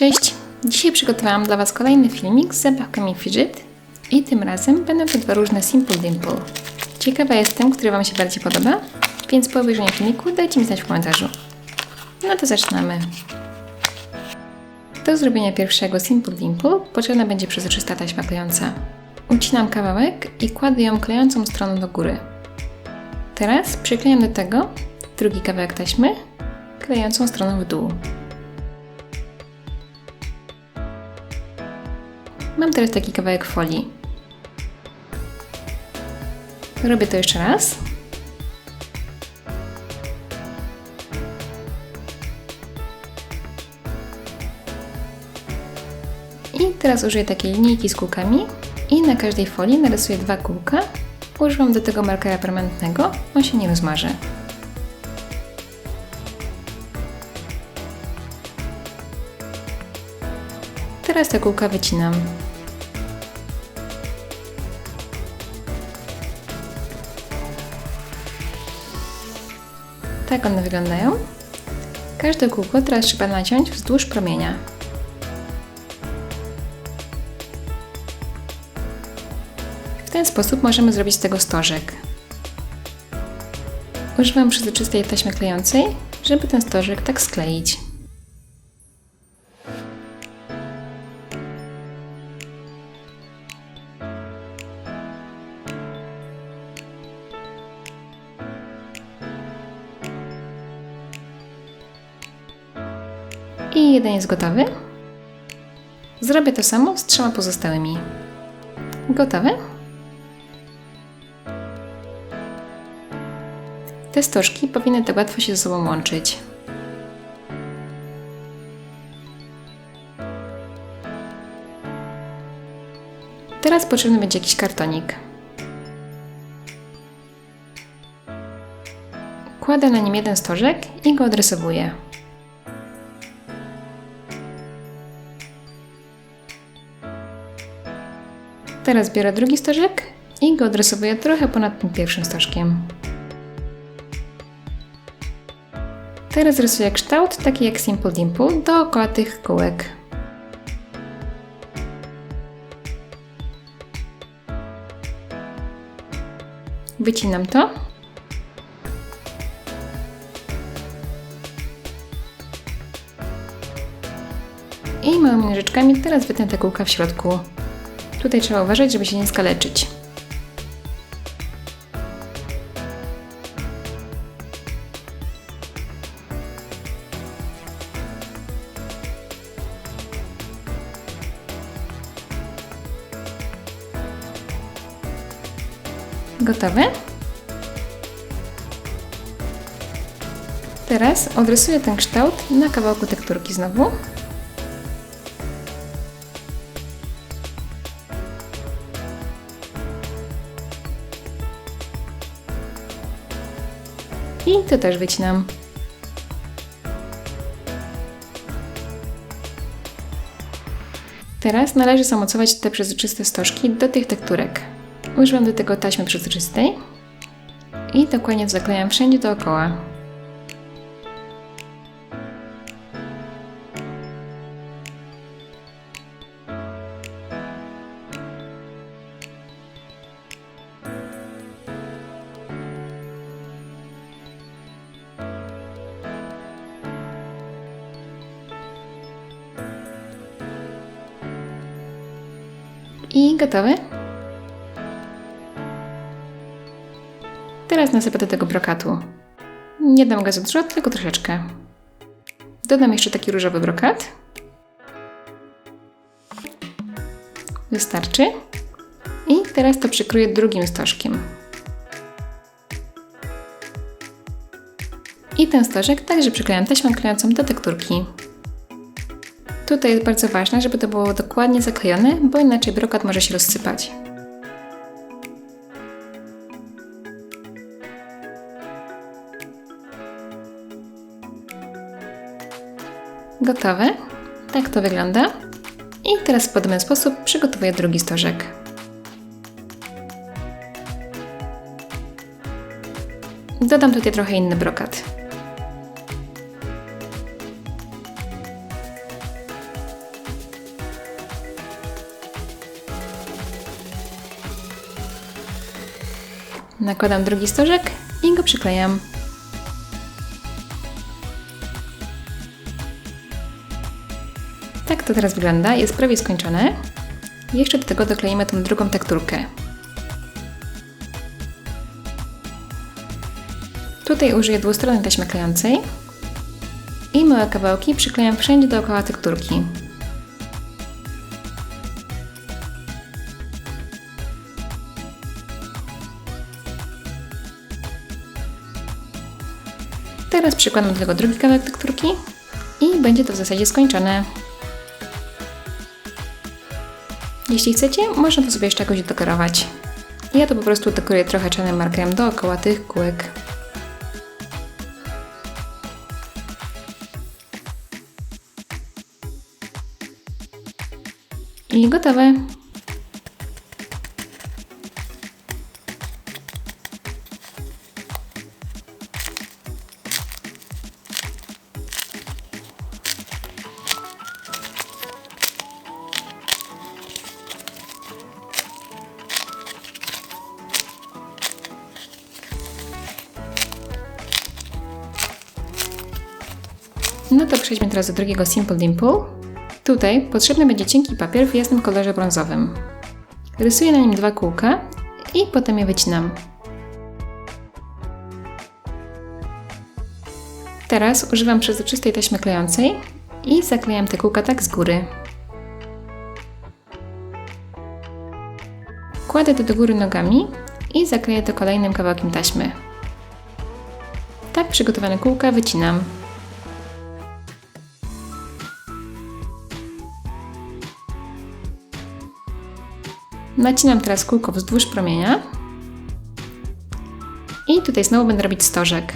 Cześć! Dzisiaj przygotowałam dla Was kolejny filmik z zabawkami Fidget i tym razem będą to dwa różne Simple Dimple. Ciekawa jestem, który Wam się bardziej podoba, więc po obejrzeniu filmiku dajcie mi znać w komentarzu. No to zaczynamy. Do zrobienia pierwszego Simple Dimple potrzebna będzie przezroczysta taśma klejąca. Ucinam kawałek i kładę ją klejącą stroną do góry. Teraz przyklejam do tego drugi kawałek taśmy klejącą stroną w dół. Mam teraz taki kawałek folii. Robię to jeszcze raz. I teraz użyję takiej linijki z kółkami i na każdej folii narysuję dwa kółka. Używam do tego markera permanentnego, on się nie rozmaże. Teraz te kółka wycinam. Tak one wyglądają. Każde kółko teraz trzeba naciąć wzdłuż promienia. W ten sposób możemy zrobić z tego stożek. Używam przezroczystej taśmy klejącej, żeby ten stożek tak skleić. I jeden jest gotowy. Zrobię to samo z trzema pozostałymi. Gotowe? Te stożki powinny tak łatwo się ze sobą łączyć. Teraz potrzebny będzie jakiś kartonik. Kładę na nim jeden stożek i go odrysowuję. Teraz biorę drugi stożek i go odrysowuję trochę ponad tym pierwszym stożkiem. Teraz rysuję kształt taki jak Simple Dimple dookoła tych kółek. Wycinam to. I małymi nożyczkami teraz wytnę te kółka w środku. Tutaj trzeba uważać, żeby się nie skaleczyć. Gotowe? Teraz odrysuję ten kształt na kawałku tekturki znowu. I to też wycinam. Teraz należy zamocować te przezroczyste stożki do tych tekturek. Używam do tego taśmy przezroczystej i dokładnie zaklejam wszędzie dookoła. Gotowe? Teraz nasypię do tego brokatu. Nie dam gazu dużo, tylko troszeczkę. Dodam jeszcze taki różowy brokat. Wystarczy. I teraz to przykryję drugim stożkiem. I ten stożek także przyklejam taśmą klejącą do tekturki. Tutaj jest bardzo ważne, żeby to było dokładnie zaklejone, bo inaczej brokat może się rozsypać. Gotowe. Tak to wygląda. I teraz w podobny sposób przygotowuję drugi stożek. Dodam tutaj trochę inny brokat. Nakładam drugi stożek i go przyklejam. Tak to teraz wygląda, jest prawie skończone. Jeszcze do tego dokleimy tą drugą tekturkę. Tutaj użyję dwustronnej taśmy klejącej i małe kawałki przyklejam wszędzie dookoła tekturki. Teraz przykładam do tego drugi kawałek tekturki i będzie to w zasadzie skończone. Jeśli chcecie, można to sobie jeszcze jakoś dekorować. Ja to po prostu dekoruję trochę czarnym markerem dookoła tych kółek. I gotowe. No to przejdźmy teraz do drugiego Simple Dimple. Tutaj potrzebny będzie cienki papier w jasnym kolorze brązowym. Rysuję na nim dwa kółka i potem je wycinam. Teraz używam przezroczystej taśmy klejącej i zaklejam te kółka tak z góry. Kładę to do góry nogami i zakleję to kolejnym kawałkiem taśmy. Tak przygotowane kółka wycinam. Nacinam teraz kółko wzdłuż promienia. I tutaj znowu będę robić stożek.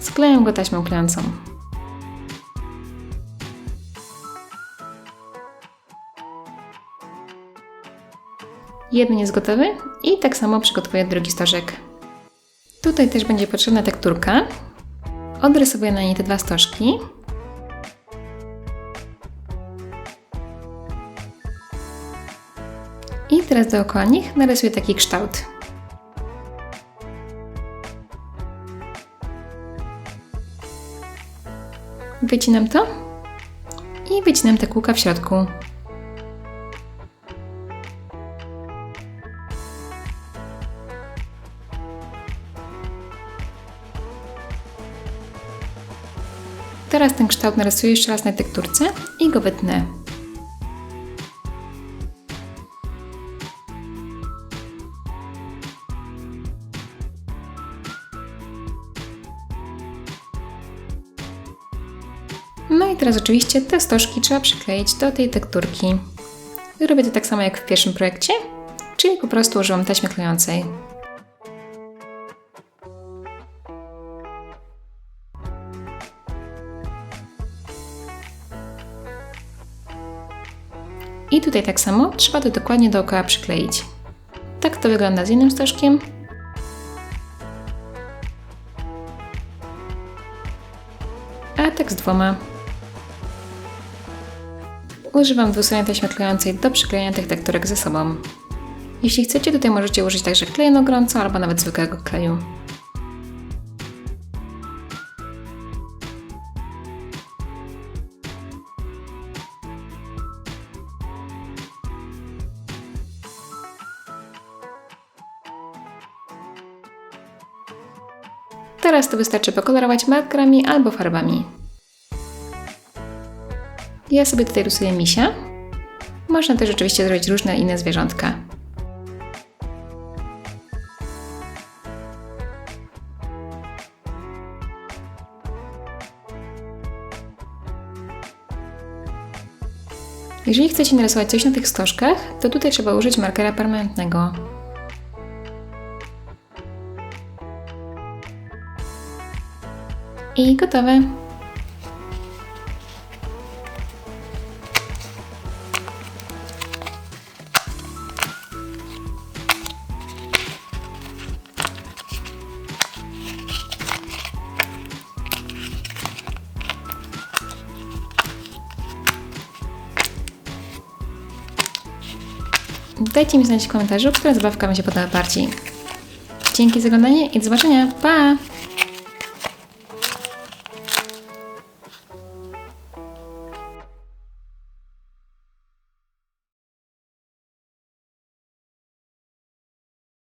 Sklejam go taśmą klejącą. Jeden jest gotowy i tak samo przygotowuję drugi stożek. Tutaj też będzie potrzebna tekturka. Odrysowuję na niej te dwa stożki. I teraz dookoła nich narysuję taki kształt. Wycinam to i wycinam te kółka w środku. Teraz ten kształt narysuję jeszcze raz na tekturce i go wytnę. No i teraz oczywiście te stożki trzeba przykleić do tej tekturki. Robię to tak samo jak w pierwszym projekcie, czyli po prostu użyłam taśmy klejącej. I tutaj tak samo trzeba to dokładnie dookoła przykleić. Tak to wygląda z jednym stożkiem. A tak z dwoma. Używam dwustronnej taśmy klejącej do przyklejenia tych tekturek ze sobą. Jeśli chcecie, tutaj możecie użyć także kleju na gorąco albo nawet zwykłego kleju. Teraz to wystarczy pokolorować markerami albo farbami. Ja sobie tutaj rysuję misia. Można też oczywiście zrobić różne inne zwierzątka. Jeżeli chcecie narysować coś na tych stożkach, to tutaj trzeba użyć markera permanentnego. I gotowe. Dajcie mi znać w komentarzu, która zabawka Wam się podoba bardziej. Dzięki za oglądanie i do zobaczenia. Pa!